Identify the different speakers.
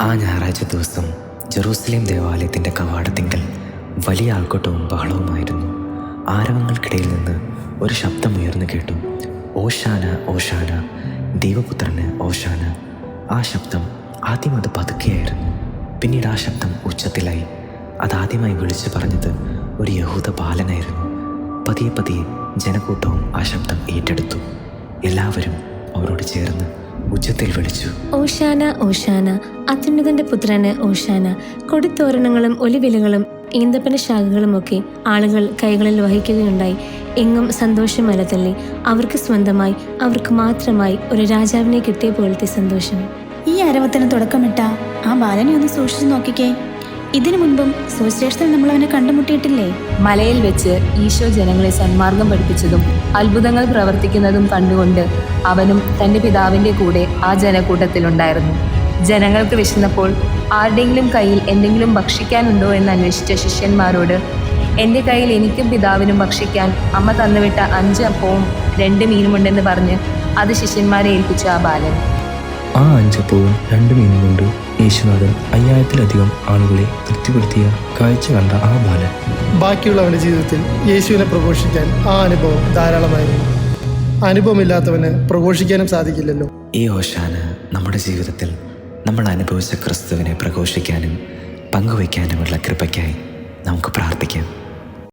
Speaker 1: ആ ഞായറാഴ്ച ദിവസം ജെറൂസലേം ദേവാലയത്തിന്റെ കവാടത്തിങ്കൽ വലിയ ആൾക്കൂട്ടവും ബഹളവുമായിരുന്നു. ആരവങ്ങൾക്കിടയിൽ നിന്ന് ഒരു ശബ്ദം ഉയർന്നു കേട്ടു. ഓശാന ഓശാന ദൈവപുത്രന് ഓശാന. ആ ശബ്ദം ആദ്യം അത് പതുക്കെയായിരുന്നു. പിന്നീട് ആ ശബ്ദം ഉച്ചത്തിലായി. അതാദ്യമായി വിളിച്ചു പറഞ്ഞത് ഒരു യഹൂദ ബാലനായിരുന്നു. പതിയെ പതിയെ ജനക്കൂട്ടവും ആ ശബ്ദം ഏറ്റെടുത്തു. എല്ലാവരും അവരോട് ചേർന്ന് ഉച്ചത്തിൽ വിളിച്ചു.
Speaker 2: ഓഷാന ഓഷാന അത്യുന്നതന്റെ പുത്രന് ഓഷാന കൊടിത്തോരണങ്ങളും ഒലിവിലകളും ഈന്തപ്പന ശാഖകളുമൊക്കെ ആളുകൾ കൈകളിൽ വഹിക്കുകയുണ്ടായി. എങ്ങും സന്തോഷമല്ല തള്ളി അവർക്ക് സ്വന്തമായി അവർക്ക് മാത്രമായി ഒരു രാജാവിനെ കിട്ടിയ പോലത്തെ സന്തോഷം.
Speaker 3: ഈ ആരവത്തിന് തുടക്കമിട്ട ആ ബാലനെ ഒന്ന് സൂക്ഷിച്ചു നോക്കിക്കേ. ഇതിനു മുൻപും സുവിശേഷത്തിൽ നമ്മൾ അവനെ കണ്ടുമുട്ടിയിട്ടില്ലേ?
Speaker 4: മലയിൽ വെച്ച് ഈശോ ജനങ്ങളെ സന്മാർഗം പഠിപ്പിച്ചതും അത്ഭുതങ്ങൾ പ്രവർത്തിക്കുന്നതും കണ്ടുകൊണ്ട് അവനും തന്റെ പിതാവിന്റെ കൂടെ ആ ജനക്കൂട്ടത്തിലുണ്ടായിരുന്നു. ജനങ്ങൾക്ക് വിശന്നപ്പോൾ ആരുടെയെങ്കിലും കയ്യിൽ എന്തെങ്കിലും ഭക്ഷിക്കാനുണ്ടോ എന്ന് അന്വേഷിച്ച ശിഷ്യന്മാരോട് എന്റെ കയ്യിൽ എനിക്കും പിതാവിനും ഭക്ഷിക്കാൻ അമ്മ തന്നുവിട്ട അഞ്ച് അപ്പവും രണ്ട് മീനുമുണ്ടെന്ന് പറഞ്ഞ് അത് ശിഷ്യന്മാരെ ഏൽപ്പിച്ച ആ ബാലൻ.
Speaker 5: ആ അഞ്ചപ്പവും രണ്ട് മീനും കൊണ്ട് യേശുനാഥൻ അയ്യായിരത്തിലധികം ആളുകളെ തൃപ്തിപ്പെടുത്തിയ കാഴ്ച കണ്ട ആ ബാലൻ.
Speaker 6: ബാക്കിയുള്ളവന്റെ ജീവിതത്തിൽ യേശുവിനെ പ്രഘോഷിക്കാൻ ആ അനുഭവം ധാരാളമായിരുന്നു. അനുഭവമില്ലാത്തവന് പ്രഘോഷിക്കാനും സാധിക്കില്ലല്ലോ.
Speaker 1: ഈ ഓശാന നമ്മുടെ ജീവിതത്തിൽ നമ്മൾ അനുഭവിച്ച ക്രിസ്തുവിനെ പ്രഘോഷിക്കാനും പങ്കുവയ്ക്കാനുമുള്ള കൃപയ്ക്കായി നമുക്ക് പ്രാർത്ഥിക്കാം.